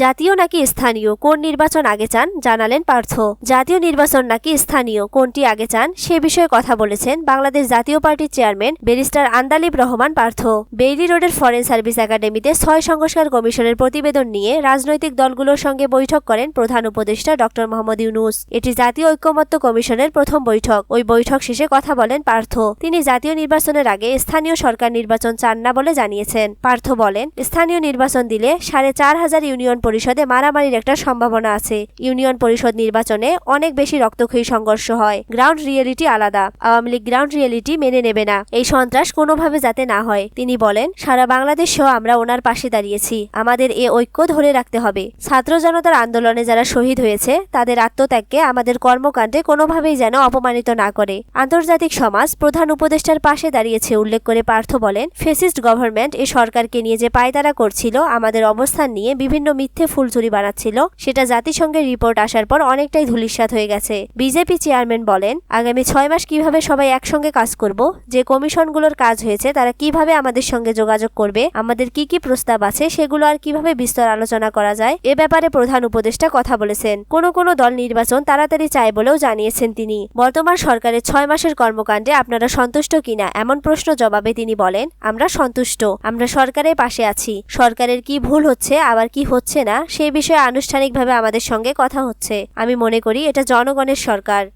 জাতীয় নাকি স্থানীয়? কোন নির্বাচন আগে চান? জানালেন পার্থ। জাতীয় নির্বাচন নাকি স্থানীয়? কোনটি আগে চান? সে বিষয়ে কথা বলেছেন বাংলাদেশ জাতীয় পার্টির chairman barrister Andalib Rahman Partha. Bailey রোডের ফরেন সার্ভিস একাডেমিতে ছয় সংস্কার কমিশনের প্রতিবেদন নিয়ে রাজনৈতিক দলগুলোর সঙ্গে বৈঠক করেন প্রধান উপদেষ্টা ডক্টর মোহাম্মদ ইউনুস। এটি জাতীয় ঐক্যমত্য কমিশনের প্রথম বৈঠক। ওই বৈঠক শেষে কথা বলেন পার্থ। তিনি জাতীয় নির্বাচনের আগে স্থানীয় সরকার নির্বাচন চান না বলে জানিয়েছেন। পার্থ বলেন, স্থানীয় নির্বাচন দিলে সাড়ে চার হাজার ইউনিয়ন পরিষদে মারামারির একটা সম্ভাবনা আছে। ইউনিয়ন পরিষদ নির্বাচনে অনেক বেশি রক্তক্ষয়ী সংঘর্ষ হয়। গ্রাউন্ড রিয়েলিটি আলাদা। আওয়ামী লীগ গ্রাউন্ড রিয়েলিটি মেনে নেবে না। এই সন্ত্রাস কোনোভাবে যাতে না হয়। তিনি বলেন, সারা বাংলাদেশ সহ আমরা ওনার পাশে দাঁড়িয়েছি। আমাদের এ ঐক্য ধরে রাখতে হবে। ছাত্র জনতার আন্দোলনে যারা শহীদ হয়েছে, তাদের আত্মত্যাগকে আমাদের কর্মকাণ্ডে কোনোভাবেই যেন অপমানিত না করে। আন্তর্জাতিক সমাজ প্রধান উপদেষ্টার পাশে দাঁড়িয়েছে উল্লেখ করে পার্থ বলেন, ফেসিস্ট গভর্নমেন্ট এ সরকারকে নিয়ে যে পায়তারা করছিল, আমাদের অবস্থান নিয়ে বিভিন্ন মিথ্যে ফুলচুরি বানাচ্ছিল। সেটা জাতিসংঘের রিপোর্ট আসার পর অনেকটাই ধূলিসাৎ হয়ে গেছে। বিজেপি চেয়ারম্যান বলেন, আগামী ছয় মাস কীভাবে সবাই একসঙ্গে কাজ করব? যে কমিশনগুলোর কাজ হয়েছে, তারা কীভাবে আমাদের সঙ্গে যোগাযোগ করবে? আমাদের কি কি প্রস্তাব আছে, সেগুলো আর কীভাবে বিস্তর আলোচনা করা যায়? এ ব্যাপারে প্রধান উপদেষ্টা কথা বলেছেন। কোন কোন দল নির্বাচন তাড়াতাড়ি চায় বলেও জানিয়েছেন তিনি। বর্তমান সরকারের ছয় মাসের কর্মকাণ্ডে আপনারা সন্তুষ্ট কিনা, এমন প্রশ্ন জবাবে তিনি বলেন, আমরা সন্তুষ্ট। আমরা সরকারের পাশে আছি। সরকারের কি ভুল হচ্ছে, আবার কি হচ্ছে না সেই বিষয়ে আনুষ্ঠানিকভাবে আমাদের সঙ্গে কথা হচ্ছে। আমি মনে করি এটা জনগণের সরকার।